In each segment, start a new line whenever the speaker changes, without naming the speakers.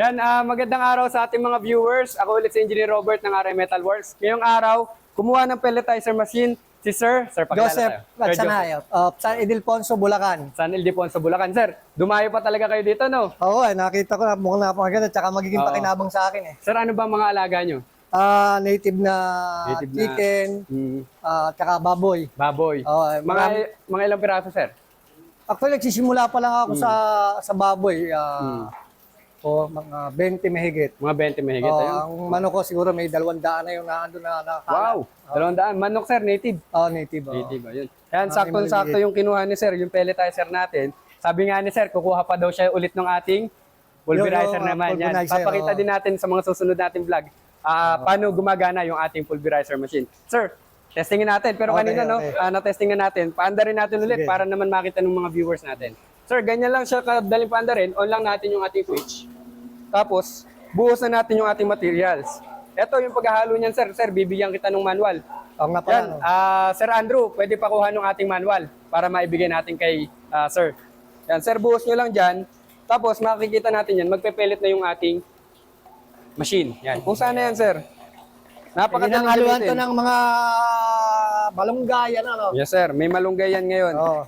Yan, ah, magandang araw sa ating mga viewers. Ako ulit si Engineer Robert ng RM Metal Works. Ngayong araw, kumuha ng pelletizer machine si Sir. Sir, pakilala
Joseph
tayo. Sir Joseph.
Gatsanayop, of San Ildefonso, Bulacan.
San Ildefonso, Bulacan. Sir, dumayo pa talaga kayo dito, no?
Oo, eh, nakita ko na mukhang napakaganda tsaka magiging
Oo.
pakinabang sa akin eh.
Sir, ano ba mga alaga nyo?
Ah, native na
Native na-
chicken,
Hmm,
ah, tsaka baboy.
baboy.
Oo, eh,
mga,
marami-
mga ilang piraso, sir?
Actually, nagsisimula pa lang ako sa sa baboy. Ah oh, mga 20 mahigit.
Mga 20 mahigit.
Oh,
ayun.
ang manok ko siguro may dalawang daan na yung naando na nakakala.
Wow! Dalawang daan. Manok, sir, native.
Oh, native. Oh.
Native, ayun. Yan,
Marami
sakto-sakto yung kinuha ni sir, yung pelletizer natin. Sabi nga ni sir, kukuha pa daw siya ulit ng ating pulverizer
Yung, yung,
naman.
ah,
Yan. Papakita
oo.
din natin sa mga susunod nating vlog ah, paano gumagana yung ating pulverizer machine. Sir, testingin natin. Pero
Okay,
kanina, no,
okay.
ah, na-testing na natin. Paanda rin natin ulit
Sige.
para naman makita ng mga viewers natin. Sir, ganyan lang siya kadaling paanda rin. On lang natin yung ating switch. Tapos, buhos na natin yung ating materials. Ito yung paghahalo niyan, sir. Sir, bibigyan kita ng manual.
Oo nga pala.
Yan,
no?
ah Sir Andrew, pwede pa kuha ng ating manual para maibigay natin kay ah, Sir. Yan, Sir, buhos nyo lang dyan. Tapos makikita natin yan, magpe-pellet na yung ating machine. Yan. Kung saan na yan, Sir? Napakadaling
haluan to
gamitin.
ng mga malunggay, ano, ano.
Yes, Sir. May malunggay yan ngayon.
Oo.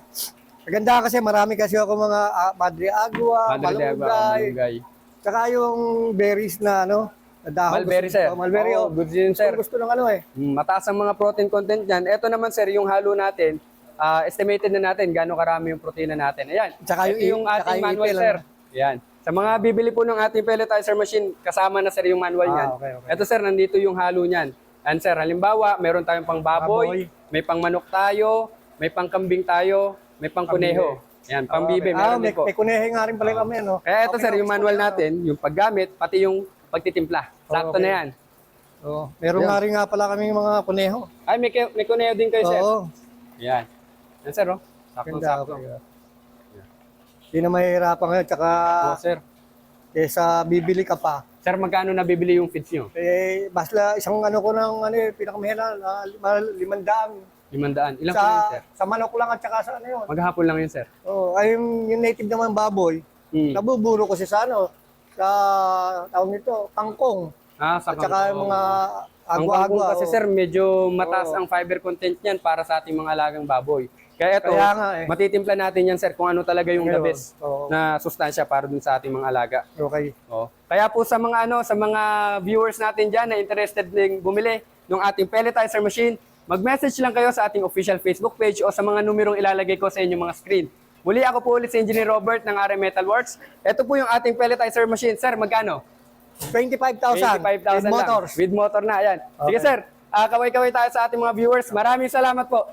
Maganda kasi marami kasi ako mga ah, Madre Agua,
Madre de Agua,
malunggay,
malunggay.
tsaka yung berries na ano, na dahon.
Mulberry,
Gusto-
sir.
Oh, mulberry,
Oo,
oh.
good yun, sir.
Gusto, ng ano eh.
Mm, Mataas ang mga protein content niyan. Ito naman, Sir, yung halo natin. ah, estimated na natin gaano karami yung protina natin. Ayan.
Tsaka yung
Ito yung
i- tsaka
ating
yung
manual,
ipil,
sir.
ano?
Ayan. Sa mga bibili po ng ating pelletizer machine, kasama na sir yung manual
Ah,
niyan.
okay, okay.
Ito sir, nandito yung halo niyan. And sir, halimbawa, meron tayong pang baboy,
Baboy.
may pang manok tayo, may pang kambing tayo, may pang kuneho. Ayan, pang bibe,
Ah,
meron
may,
din po.
may kunehe nga rin pala kami, ano.
Kaya ito
Okay
sir, yung
gusto
manual
na,
natin, yung paggamit, pati yung pagtitimpla. Sakto
Okay.
na yan.
Oh, meron
Yan.
nga rin nga pala kami mga kuneho.
Ay, may, ke- may kuneho din kayo sir.
Oo.
Yan. Yan sir, oh.
Ganda,
Sakto-sakto.
okay. Hindi na mahihirapan ngayon, tsaka
Oh, sir.
kesa bibili ka pa.
Sir, magkano nabibili yung feeds nyo?
Eh, basta isang ano ko ng ano, eh, pinakamahina, na lima, limandaan.
Limandaan. Ilang
Sa,
kilo yun, sir?
sa manok lang at saka sa ano yun.
Maghapon lang yun, sir.
Oh, ay yung, yung native naman baboy,
Hmm.
nabuburo ko siya sa ano, sa tawag nito, kangkong.
Ah, sa
At saka yung mga
Ang
agwa-agwa.
kangkong kasi,
oh.
sir, medyo mataas
Oo.
ang fiber content niyan para sa ating mga alagang baboy. Kaya ito,
Kaya nga eh.
matitimpla natin yan, sir, kung ano talaga yung the
Ngayon,
best
oo.
na sustansya para dun sa ating mga alaga.
Okay.
Oh. Kaya po sa mga ano, sa mga viewers natin diyan na interested ding bumili ng ating pelletizer machine, mag-message lang kayo sa ating official Facebook page o sa mga numerong ilalagay ko sa inyong mga screen. Muli ako po ulit si Engineer Robert ng RM Metal Works. Ito po yung ating pelletizer machine. Sir, magkano?
25,000
25,000
with
lang.
motors.
With motor na, ayan. Sige
Okay.
sir, ah, kaway-kaway tayo sa ating mga viewers. Maraming salamat po.